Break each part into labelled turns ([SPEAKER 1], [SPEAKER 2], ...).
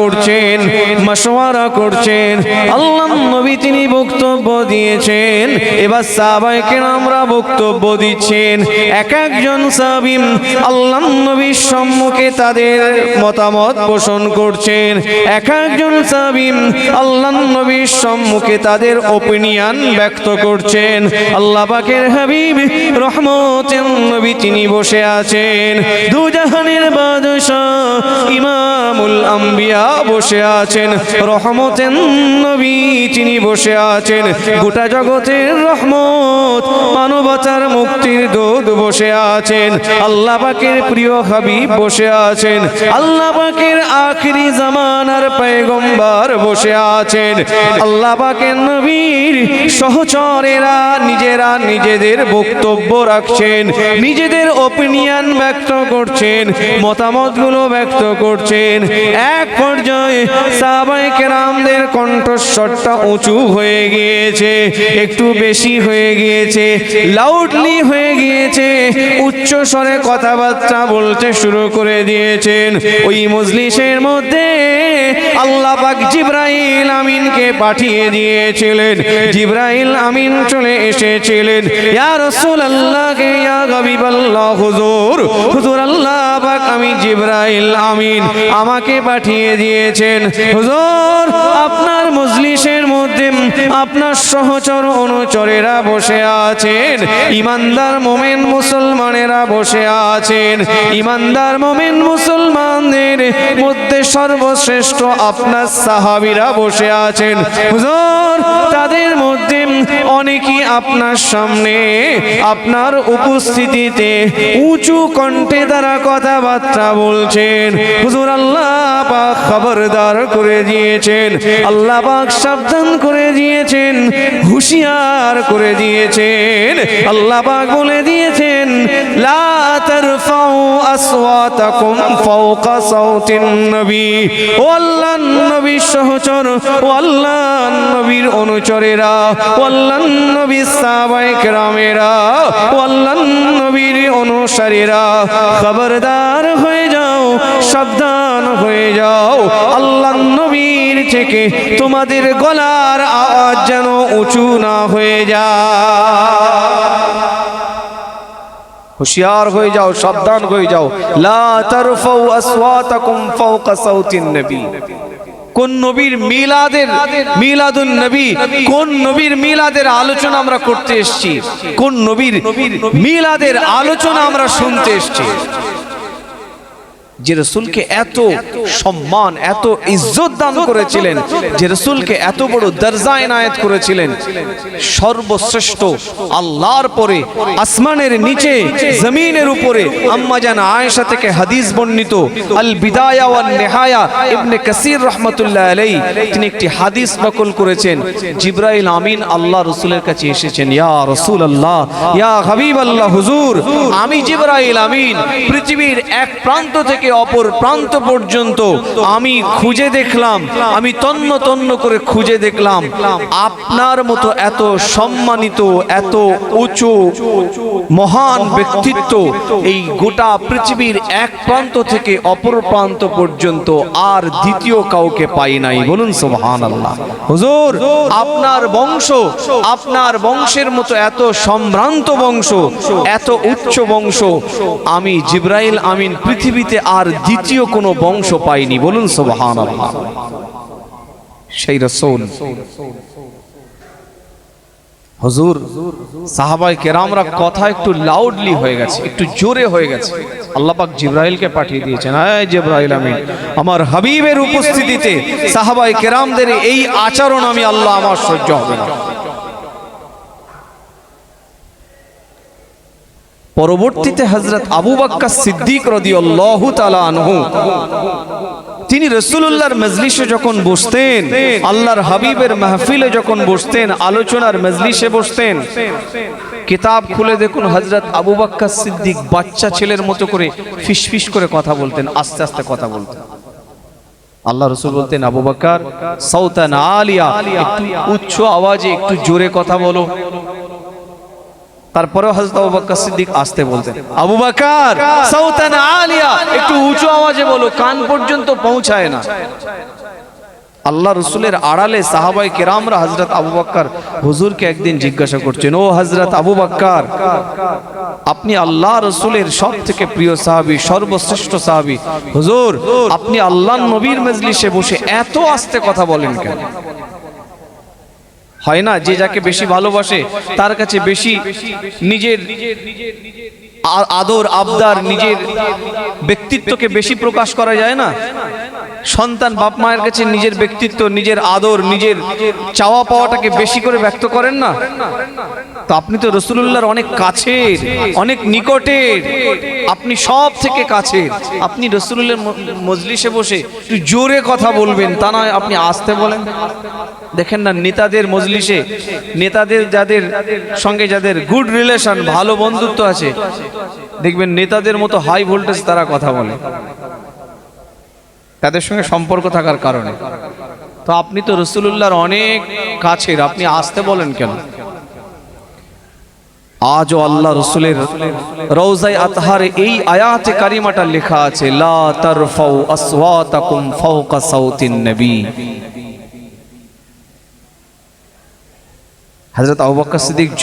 [SPEAKER 1] করছেন, মশওয়ারা করছেন, আল্লাহ নবী তিনি বক্তব্য দিয়েছেন, এবার সাহাবাইকে আমরা বক্তব্য দিচ্ছেন, এক একজন সাহাবী আল্লাহ নবীর সম্মুখে তাদের মতামত পোষণ করছেন, এক একজন সাহাবী আল্লাহ নবীর সম্মুখে তাদের ওপিনিয়ন ব্যক্ত করছেন, আল্লাহ পাকের হাবিব রহমতের নবী তিনি বসে আছেন, দুজাহানের বাদশাহ ইমামুল আম্বিয়া বসে আছেন রহমতেন নবী। তিনি বসে আছেন। গোটা জগতের রহমত, মানবতার মুক্তির দূত বসে আছেন। আল্লাহ পাকের প্রিয় হাবিব বসে আছেন। আল্লাহ পাকের আখরি জামানার পয়গম্বর বসে আছেন। আল্লাহ পাকের নবীর সহচরেরা নিজেরা নিজেদের বক্তব্য রাখছেন। নিজেদের ওপিনিয়ন ব্যক্ত করছেন, মতামতগুলো ব্যক্ত করছেন। এক পর্যায়ে সাহাবাই কেরামদের কণ্ঠস্বরটা উঁচু হয়ে গিয়েছে, একটু বেশি হয়ে গিয়েছে লাউডলি হয়ে গিয়েছে, উচ্চ স্বরে কথাবার্তা বলতে শুরু করে দিয়েছেন। ওই মজলিসের মধ্যে আল্লাহ পাক জিব্রাইল আমিনকে পাঠিয়ে দিয়েছিলেন। জিব্রাইল আমিন চলে এসেছিলেন। ইয়া রাসূলুল্লাহ ইয়া হাবিবাল্লাহ, হুজুর হুজুর আল্লাহ পাক, আমি জিব্রাইল আমিন আমাকে পাঠিয়ে দিয়েছেন। হুজুর, আপনার মজলিসের মধ্যে আপনার সহচর অনুচরেরা বসে আছেন। ইমানদার মোমেন মুসলমানেরা বসে আছেন। ইমানদার মোমেন মুসলমানদের মধ্যে সর্বশ্রেষ্ঠ আপনার সাহাবিরা বসে আছেন। তাদের মধ্যে অনেকেই আপনার সামনে আপনার উপস্থিতিতে উঁচু কণ্ঠে তারা কথাবার্তা বলছেন। হুজুর, আল্লাহ পাক খবরদার করে দিয়েছেন। আল্লাহ পাক সাবধান করে দিয়েছেন, হুঁশিয়ার করে দিয়েছেন। আল্লাহ পাক বলে দিয়েছেন, লা তারফাউ আসওয়াতাকুম ফাওকা সাউতিন নবী। ও আল্লাহর নবীর সহচর, ও আল্লাহর নবীর অনুচরেরা, ও আল্লাহর নবীর সাহাবায়ে কেরামেরা, ও আল্লাহর নবীর অনুসারীরা, খবরদার হয়ে যাও, সাবধান হয়ে যাও। আল্লাহ নবীর থেকে তোমাদের গলার আওয়াজ যেন উঁচু না হয়ে যায়। হুশিয়ার হয়ে যাও, সাবধান হয়ে যাও। লা তারফাউ আসওয়াতাকুম ফাওকা সাউতিন নবী। কোন নবীর মিলাদের, মিলাদুন নবী, কোন নবীর মিলাদের আলোচনা আমরা করতে এসেছি? কোন নবীর মিলাদের আলোচনা আমরা শুনতে এসেছি? যে রসুলকে এত সম্মান, এত ইজ্জত দান করেছিলেন, যে রসুলকে এত বড় দরজা এনায়েত করেছিলেন, সর্বশ্রেষ্ঠ আল্লাহর পরে, আসমানের নিচে, জমিনের উপরে আম্মাজান আয়েশা থেকে হাদিস বর্ণিত আল বিদায়া ওয়ান নেহায়া ইবনে কাসির রহমাতুল্লাহ আলাই তিনি একটি হাদিস নকল করেছেন, জিব্রাইল আমিন আল্লাহ রসুলের কাছে এসেছেন, ইয়া রসুল আল্লাহ ইয়া হাবিব আল্লাহ হুজুর, আমি জিব্রাইল আমিন, পৃথিবীর এক প্রান্ত থেকে অপর প্রান্ত পর্যন্ত আমি খুঁজে দেখলাম, আমি তন্ন তন্ন করে খুঁজে দেখলাম। আপনার মতো এত সম্মানিত, এত উঁচু, মহান ব্যক্তিত্ব এই গোটা পৃথিবীর এক প্রান্ত থেকে অপর প্রান্ত পর্যন্ত আর দ্বিতীয় কাউকে পাই নাই। বলুন সোহান আল্লাহ হুজুর, আপনার বংশ, আপনার বংশের মতো এত সম্ভ্রান্ত বংশ, এত উচ্চ বংশ, আমি জিব্রাইল আমিন পৃথিবীতে আর দ্বিতীয় কোনো বংশ পাইনি। বলুন সোহান সেই রসুল। হুজুর সাহাবাই কেরামরা কথা একটু লাউডলি হয়ে গেছে, একটু জোরে হয়ে গেছে। আল্লাহ পাক জিব্রাইলকে পাঠিয়ে দিয়েছেন হ্যাঁ জিব্রাইল আমিন, আমার হাবিবের উপস্থিতিতে সাহাবাই কেরামদের এই আচরণ আমি, আল্লাহ আমার সহ্য হবে না। পরবর্তীতে হজরত আবু বাক্কা সিদ্দিক রদিয়াল্লাহু তাআলা আনহু, তিনি রসুল্লাহর মজলিসে যখন বসতেন, আল্লাহর হাবিবের মাহফিলে যখন বসতেন, আলোচনার মজলিসে বসতেন, কিতাব খুলে দেখুন হজরত আবু বাক্কা সিদ্দিক বাচ্চা ছেলের মতো করে ফিসফিস করে কথা বলতেন, আস্তে আস্তে কথা বলতেন। আল্লাহ রসুল বলতেন, আবু বাক্কার সৌতান আলিয়া উচ্চ আওয়াজে একটু জোরে কথা বলো। তারপরেও হযরত আবু বকর সিদ্দিক আসতে বলতেন। আবু বকর সাউতান আলিয়া একটু উঁচু আওয়াজে বলো কান পর্যন্ত পৌঁছায় না। আল্লাহ রসুলের আড়ালে সাহাবাই কেরামরা হজরত আবু বাক্কার হুজুরকে একদিন জিজ্ঞাসা করছেন ও হজরত আবু বাক্কার আপনি আল্লাহ রসুলের সব থেকে প্রিয় সাহাবি সর্বশ্রেষ্ঠ সাহাবি। হুজুর আপনি আল্লাহ নবীর মজলিসে বসে এত আস্তে কথা বলেন কেন? হয় না যে যাকে বেশি ভালোবাসে, তার কাছে বেশি নিজের আদর, আবদার, নিজের ব্যক্তিত্বকে বেশি প্রকাশ করা যায় না? সন্তান বাপ মায়ের কাছে নিজের ব্যক্তিত্ব, নিজের আদর, নিজের চাওয়া পাওয়াটাকে বেশি করে ব্যক্ত করেন না? তো আপনি তো রসুল্লাহর অনেক কাছের, অনেক নিকটের, আপনি সব থেকে কাছের। আপনি রসুল্লাহর ম- মজলিসে বসে একটু জোরে কথা বলবেন, তা নয় আপনি আসতে বলেন। দেখেন না, নেতাদের মজলিসে, নেতাদের যাদের সঙ্গে যাদের গুড রিলেশন ভালো বন্ধুত্ব আছে, দেখবেন নেতাদের মতো হাই ভোল্টেজ তারা কথা বলে। তাদের সঙ্গে সম্পর্ক থাকার কারণে। তো আপনি তো রসুল্লাহর অনেক কাছের, আপনি আসতে বলেন কেন? আজও আল্লাহ রসুলের রৌজাই আতহারে এই আয়াতে কারিমাটা লেখা আছে, লা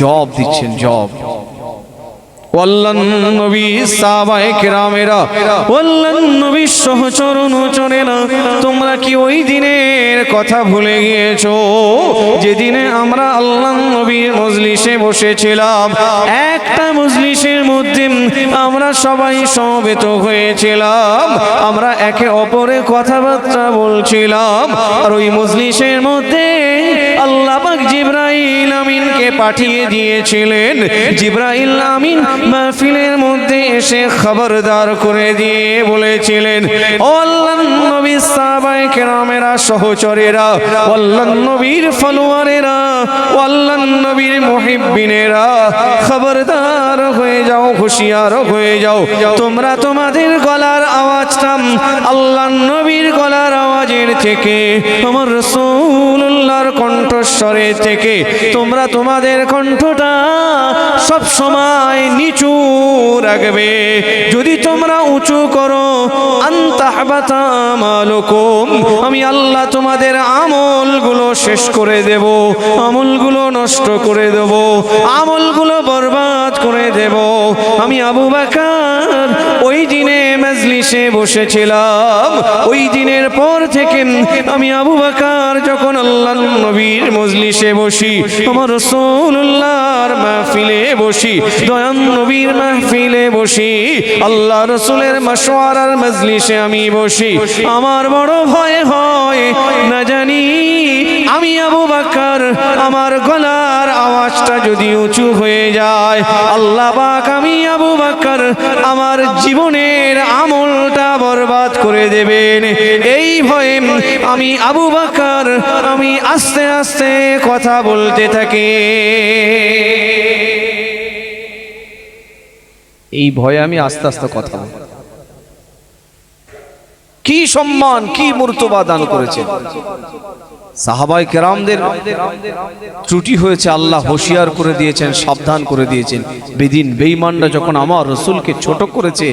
[SPEAKER 1] জব দিচ্ছেন জব নবী সাহাবায়ে কেরামেরা নবী সহচরণ চরেনা তোমরা কি ওই দিনের কথা ভুলে গিয়েছো? যেদিনে আমরা আল্লাহ নবীর মজলিসে বসেছিলাম, একটা মজলিসের মধ্যে আমরা সবাই সমবেত হয়েছিলাম, আমরা একে অপরে কথাবার্তা বলছিলাম, আর ওই মজলিসের মধ্যে পাঠিয়ে দিয়েছিলেন। জিব্রাইল আমিন মাহফিলের মধ্যে এসে খবরদার করে দিয়ে বলেছিলেন নবী কেরামেরা, সহচরেরা আল্লাহ নবীর ফলোয়ারেরা আল্লাহ নবীর খবরদার হয়ে যাও, হুঁশিয়ার হয়ে যাও। তোমরা তোমাদের গলার আওয়াজটা আল্লাহ নবীর গলার আওয়াজের থেকে আমার রসুল্লাহর কণ্ঠস্বরের থেকে, তোমরা তোমাদের কণ্ঠটা সব সময় নিচু রাখবে। যদি তোমরা উঁচু করো আমি আল্লাহ তোমাদের আমলগুলো শেষ করে দেব, আমলগুলো নষ্ট করে দেব, আমলগুলো বরবাদ করে দেব। আমি আবু বাকার, ওই দিনে মজলিসে বসেছিলাম, ওই দিনের পর থেকে আমি আবু বাকার যখন আল্লাহ নবীর মজলিসে বসি, আমার রসুল্লাহর মাহফিলে বসি, দয়ান নবীর মাহফিলে বসি, আল্লাহ রসুলের মজলিসে আমি বসি। আমার বড় ভয় হয়, না জানি, আমি আবু বাকার, আমার গলার আওয়াজটা যদি উঁচু হয়ে যায়, আল্লাহ পাক আমি আবু বাকার, আমার জীবনের আমলটা বরবাদ করে দেবেন। এই ভয়ে আমি আবু বাকার, আমি আস্তে আস্তে কথা বলতে থাকি। এই ভয়ে আমি আস্তে আস্তে কথা বলি কি সম্মান, কি মূর্তবা দান করেছেন? সাহাবাই কেরামদের ত্রুটি হয়েছে, আল্লাহ হোশিয়ার করে দিয়েছেন, সাবধান করে দিয়েছেন। বেদিন বেঈমানরা যখন আমার রসুলকে ছোট করেছে,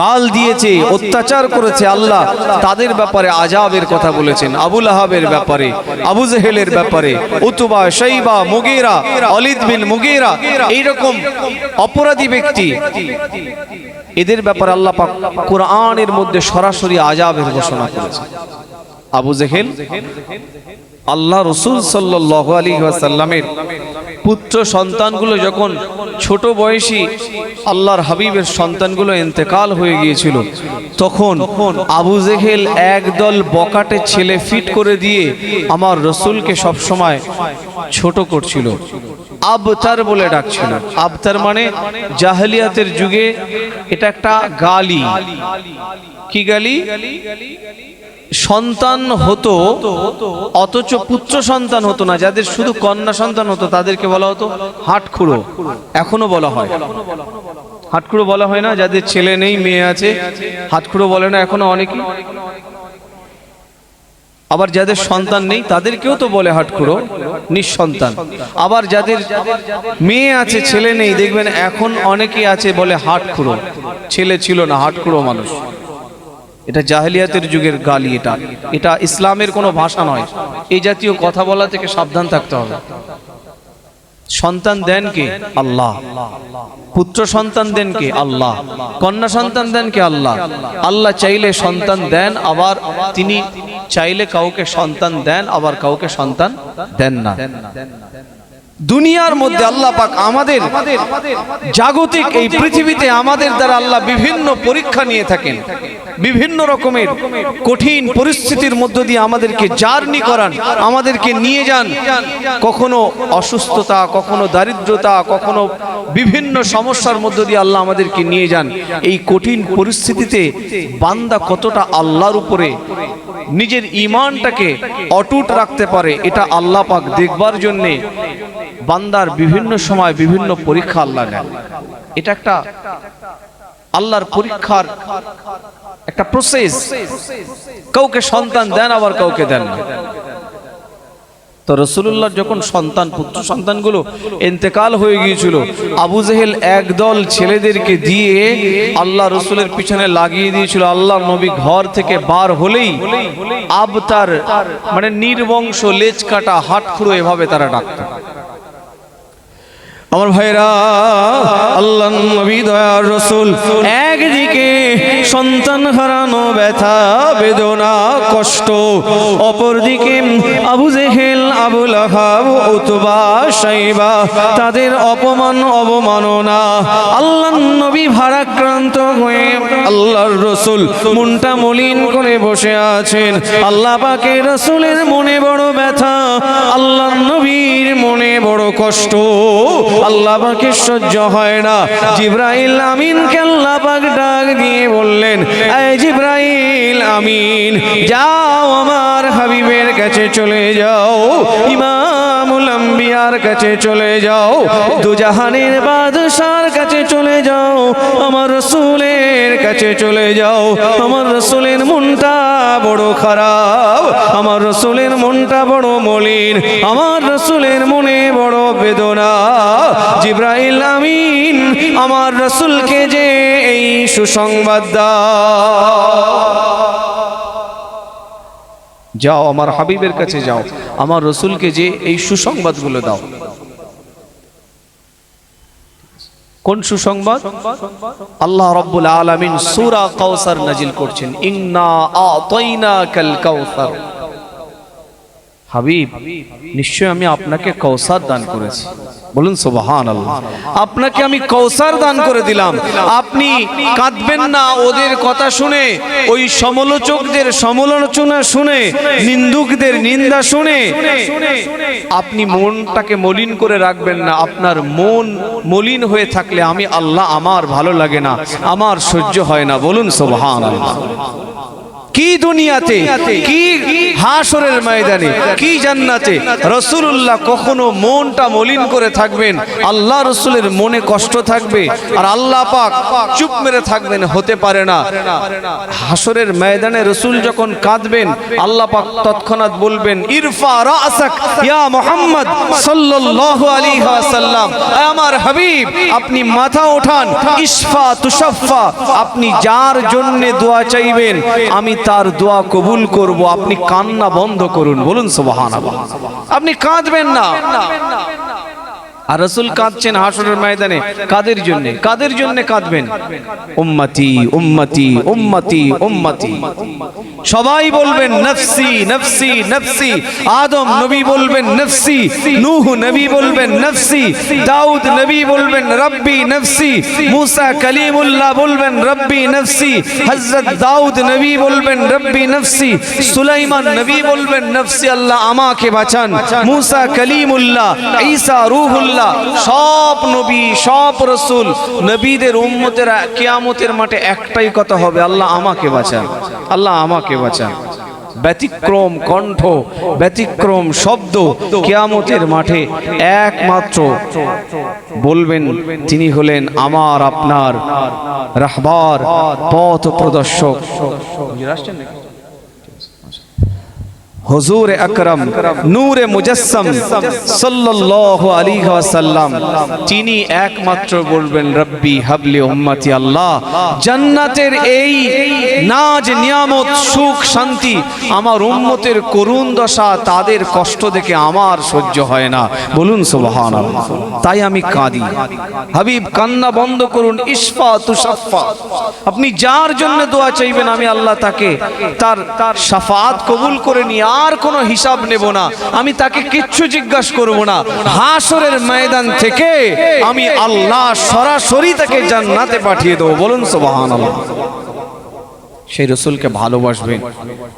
[SPEAKER 1] গাল দিয়েছে, অত্যাচার করেছে, আল্লাহ তাদের ব্যাপারে আজাবের কথা বলেছেন আবুল আহাবের ব্যাপারে, আবু জেহেলের ব্যাপারে, উতুবা শৈবা মুগেরা, অলিদ বিন মুগেরা, এইরকম অপরাধী ব্যক্তি এদের ব্যাপারে আল্লাহ পাক কোরআনের মধ্যে সরাসরি আজাবের ঘোষণা করেছে আবু জেহেল, আল্লাহ রসুল সাল্লাহ আলী সাল্লামের পুত্র সন্তানগুলো যখন ছোট বয়সী আল্লাহর হাবিবের সন্তানগুলো ইন্তেকাল হয়ে গিয়েছিল, তখন আবু জেহেল একদল বকাটে ছেলে ফিট করে দিয়ে আমার রসুলকে সবসময় ছোট করছিল। আবতার বলে ডাকছিল। আবতার মানে জাহেলিয়াতের যুগে এটা একটা গালি। কি গালি? সন্তান হতো, অথচ পুত্র সন্তান হতো না, যাদের শুধু কন্যা সন্তান হতো, তাদেরকে বলা হতো হাটখুড়ো। এখনও বলা হয়। হাটখুড়ো বলা হয় না, যাদের ছেলে নেই, মেয়ে আছে হাতখুড়ো বলে না, এখনও অনেকে। আবার যাদের সন্তান নেই, তাদেরকেও তো বলে হাটখুড়ো, নিঃসন্তান। আবার যাদের মেয়ে আছে, ছেলে নেই, দেখবেন এখন অনেকে আছে বলে হাটখুড়ো। ছেলে ছিল না, হাটখুড়ো মানুষ। এটা জাহেলিয়াতের যুগের গালি এটা। এটা ইসলামের কোনো ভাষা নয়। এই জাতীয় কথা বলা থেকে সাবধান থাকতে হবে। সন্তান দেন কে? আল্লাহ। পুত্র সন্তান দেন কে? আল্লাহ। কন্যা সন্তান দেন কে? আল্লাহ। আল্লাহ চাইলে সন্তান দেন, আবার তিনি চাইলে কাউকে সন্তান দেন, আবার কাউকে সন্তান দেন না। দুনিয়ার মধ্যে আল্লাহ পাক আমাদের জাগতিক এই পৃথিবীতে আমাদের দ্বারা আল্লাহ বিভিন্ন পরীক্ষা নিয়ে থাকেন বিভিন্ন রকমের কঠিন পরিস্থিতির মধ্য দিয়ে আমাদেরকে জার্নি করান আমাদেরকে নিয়ে যান। কখনো অসুস্থতা কখনো দারিদ্রতা কখনো বিভিন্ন সমস্যার মধ্য দিয়ে আল্লাহ আমাদেরকে নিয়ে যান। এই কঠিন পরিস্থিতিতে বান্দা কতটা আল্লাহর উপরে নিজের ইমানটাকে অটুট রাখতে পারে, এটা আল্লাহ পাক দেখবার জন্যে বান্দার বিভিন্ন সময় বিভিন্ন পরীক্ষা আল্লাহ নেন। এটা একটা আল্লাহর পরীক্ষার একটা প্রসেস কাউকে সন্তান দেন, আবার কাউকে দেন না। তো রসুল্লাহ যখন সন্তান, পুত্র সন্তানগুলো এতেকাল হয়ে গিয়েছিল, আবু জেহেল একদল ছেলেদেরকে দিয়ে আল্লাহ রসুলের পিছনে লাগিয়ে দিয়েছিল। আল্লাহ নবী ঘর থেকে বার হলেই আব তার মানে নির্বংশ লেজ কাটা হাট খুঁড়ো এভাবে তারা ডাকত। আমার ভাইরা আল্লাহ নবী দয়ার রসুল, একদিকে সন্তান হারানো ব্যথা, বেদনা, কষ্ট। অপরদিকে আবু জেহেল আবুল আহাব উতবা, সাইবা, তাদের অপমান, অবমাননা। আল্লাহ নবী ভারাক্রান্ত হয়ে আল্লাহর রসুল মনটা মলিন করে বসে আছেন। আল্লাহ পাকে রসুলের মনে বড় ব্যথা। আল্লাহ নবীর মনে বড় কষ্ট। আল্লাহ পাকে সহ্য হয় না। জিব্রাইল আমিনকে আল্লাহ পাক ডাক দিয়ে বললেন, এই জিব্রাইল আমিন, যাও আমার হাবিবের কাছে চলে যাও। ইমামুল আম্বিয়ার কাছে চলে যাও দুজাহানের বাদশার কাছে চলে যাও, আমার রসুলের কাছে চলে যাও, আমার রসুলের মনটা বড় খারাপ, আমার রসুলের মনটা বড় মলিন, আমার রসুলের মনে বড় বেদনা, জিব্রাইল আমিন আমার রসুলকে যে এই সুসংবাদ দাও। যাও আমার হাবিবের কাছে যাও, আমার রসুলকে যে এই সুসংবাদগুলো দাও। কোন সুসংবাদ? আল্লাহ রব্বুল আলামিন সুরা কাউসার নাজিল করছেন, ইন্না আতাইনাকাল কাউসার হাবিব নিশ্চয় আমি আপনাকে কৌসার দান করেছি। বলুন সুবহান আল্লাহ আপনাকে আমি কৌসার দান করে দিলাম। আপনি কাঁদবেন না, ওদের কথা শুনে, ওই সমালোচকদের সমালোচনা শুনে, নিন্দুকদের নিন্দা শুনে। আপনি মনটাকে মলিন করে রাখবেন না, আপনার মন মলিন হয়ে থাকলে আমি আল্লাহ আমার ভালো লাগে না, আমার সহ্য হয় না। বলুন সুবহান আল্লাহ কি দুনিয়াতে কি হাসরের ময়দানে কি জান্নাতে রসুল্লাহ কখনো মনটা মলিন করে থাকবেন আল্লাহ রসুলের মনে কষ্ট থাকবে আর আল্লাহ পাক চুপ মেরে থাকবেন হতে পারে না। হাসরের ময়দানে রসুল যখন কাঁদবেন আল্লাহ পাক তৎক্ষণাৎ বলবেন ইরফা রাসাক ইয়া মুহাম্মদ সাল্লাল্লাহু আলাইহি ওয়াসাল্লাম। আমার হাবিব আপনি মাথা ওঠান ইসফা তুশাফা আপনি যার জন্য দোয়া চাইবেন আমি তার দোয়া কবুল করব আপনি কান্না বন্ধ করুন বলুন সুবহানাল্লাহ। আপনি কাঁদবেন না। আর রসুল কাঁদছেন হাসরের ময়দানে। কাদের জন্য? কাদের জন্য কাঁদবেন? উম্মতি উম্মতি উম্মতি উম্মতি। সবাই বলবেন নফসি নফসি নফসি। আদম নবী বলবেন নফসি, নূহ নবী বলবেন নফসি, দাউদ নবী বলবেন রব্বি নফসি, মুসা কালিমুল্লাহ বলবেন রব্বি নফসি, হযরত দাউদ নবী বলবেন রব্বি নফসি, সুলাইমান নবী বলবেন নফসি, আল্লাহ আমাকে বাঁচান। মুসা কালিমুল্লাহ, ঈসা রূহুল্লাহ সব নবী, সব রসুল, নবীদের উম্মতেরা কিয়ামতের মাঠে একটাই কথা হবে, আল্লাহ আমাকে বাঁচান, আল্লাহ আমাকে বাঁচান। ব্যতিক্রম কণ্ঠ, ব্যতিক্রম শব্দ কেয়ামতের মাঠে একমাত্র বলবেন, তিনি হলেন আমার আপনার রাহবার পথ প্রদর্শক। হুজুর আকরম, নূরে মুজাসসাম সাল্লাল্লাহু আলাইহি ওয়াসাল্লাম, তিনি একমাত্র বলবেন, রব্বি হাবলি উম্মতি আল্লাহ, জান্নাতের এই নাজ, নিয়ামত, সুখ, শান্তি আমার উম্মতের করুণ দশা তাদের কষ্ট দেখে আমার সহ্য হয় না। বলুন, সুবহানাল্লাহ। তাই আমি কাঁদি। হাবিব, কান্না বন্ধ করুন। ইসফা তুষাফা আপনি যার জন্য দোয়া চাইবেন, আমি আল্লাহ তাকে তার তার সাফাত কবুল করে নিয়ে আর কোনো হিসাব নেব না। আমি তাকে কিচ্ছু জিজ্ঞাসা করব না। হাসরের ময়দান থেকে আমি আল্লাহ সরাসরি তাকে জান্নাতে পাঠিয়ে দেবো। বলুন সুবহানাল্লাহ। সেই রসুলকে ভালোবাসবেন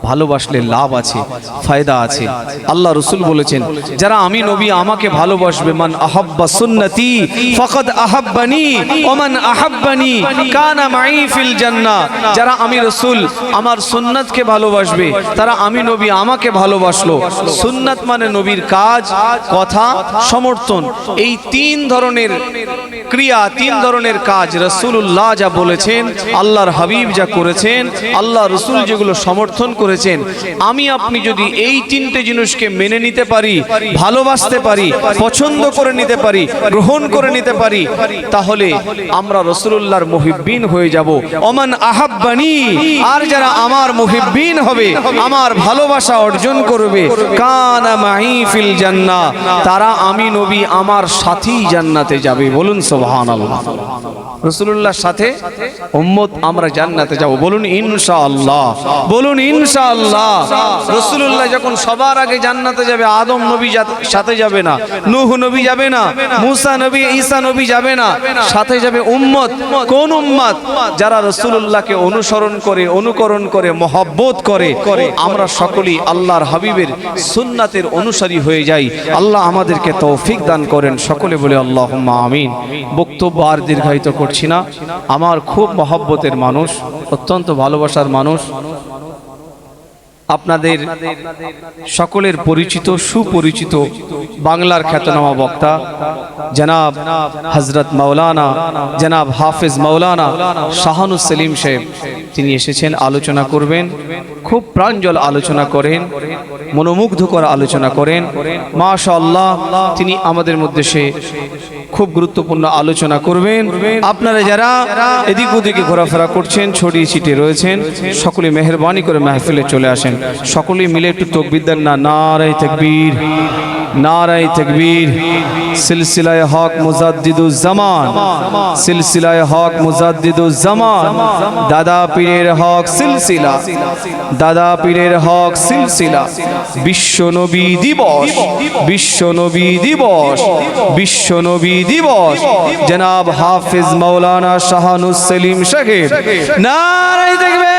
[SPEAKER 1] ভালোবাসলে লাভ আছে, ফায়দা আছে। আল্লাহ রসুল বলেছেন, যারা আমি নবী আমাকে ভালোবাসবে, মান আহাব্বা সুন্নতি, ফকদ আহাব্বানি, ওমান আহাব্বানি, কানা মাই ফিল জান্নাহ। যারা আমি রসুল, আমার সুন্নাতকে ভালোবাসবে, তারা আমি নবী আমাকে ভালোবাসলো। সুন্নাত মানে নবীর কাজ, কথা, সমর্থন। এই তিন ধরনের ক্রিয়া, তিন ধরনের কাজ রসুল্লাহ যা বলেছেন, আল্লাহর হাবিব যা করেছেন আল্লাহ রসুল যেগুলো সমর্থন করেছেন, আমি আপনি যদি এই তিনটে জিনিসকে মেনে নিতে পারি, ভালোবাসতে পারি, পছন্দ করে নিতে পারি, গ্রহণ করে নিতে পারি, তাহলে আমরা রসুল্লাহর মুহিব্বিন হয়ে যাব। ওমান আহাব্বানি, আর যারা আমার মুহিব্বিন হবে, আমার ভালোবাসা অর্জন করবে। কানা মাহিফিল জান্নাহ, তারা আমি নবী, আমার সাথী জান্নাতে যাবে। বলুন সুবহানাল্লাহ। রসুল্লাহর সাথে উম্মত, আমরা জান্নাতে যাব। বলুন ইনশাআল্লাহ। বলুন ইনশাআল্লাহ। রসুল্লাহ যখন সবার আগে জান্নাতে যাবে, আদম নবী সাথে যাবে না, নূহ নবী যাবে না, মুসা নবী, ঈসা নবী যাবে না, সাথে যাবে উম্মত। কোন উম্মত? যারা রসুল্লাহকে অনুসরণ করে, অনুকরণ করে, মহব্বত করে। আমরা সকলেই আল্লাহর হাবিবের সুন্নাতের অনুসারী হয়ে যাই। আল্লাহ আমাদেরকে তৌফিক দান করেন। সকলে বলে আল্লাহ আমিন। বক্তব্য আর দীর্ঘায়িত করছি না। আমার খুব মহব্বতের মানুষ। অত্যন্ত ভালোবাসার মানুষ। আপনাদের সকলের পরিচিত, সুপরিচিত বাংলার খ্যাতনামা বক্তা, জনাব হজরত মাওলানা, জনাব হাফেজ মাওলানা শাহানু সেলিম সাহেব। তিনি এসেছেন, আলোচনা করবেন, খুব প্রাঞ্জল আলোচনা করেন। মনোমুগ্ধকর আলোচনা করেন। মাশাআল্লাহ, তিনি আমাদের মধ্যে সে খুব গুরুত্বপূর্ণ আলোচনা করবেন। আপনারা যারা এদিক ওদিকে ঘোরাফেরা করছেন, ছড়িয়ে ছিটিয়ে রয়েছেন, সকলে মেহরবানি করে মাহফিলে চলে আসেন। সকলে মিলে একটু তকবিদ্যার না নারাই তকবীর। নারাই তকবীর, সিলসিলায় হক মুজাদ্দিদুজ জামান, সিলসিলায় হক মুজাদ্দিদুজ জামান, দাদা পীরের হক সিলসিলা, দাদা পীরের হক সিলসিলা, বিশ্ব নবী দিবস, বিশ্ব নবী দিবস, বিশ্ব নবী দিবস, জনাব হাফিজ মাওলানা শাহানুস সেলিম সাহেব নারাই দেখবে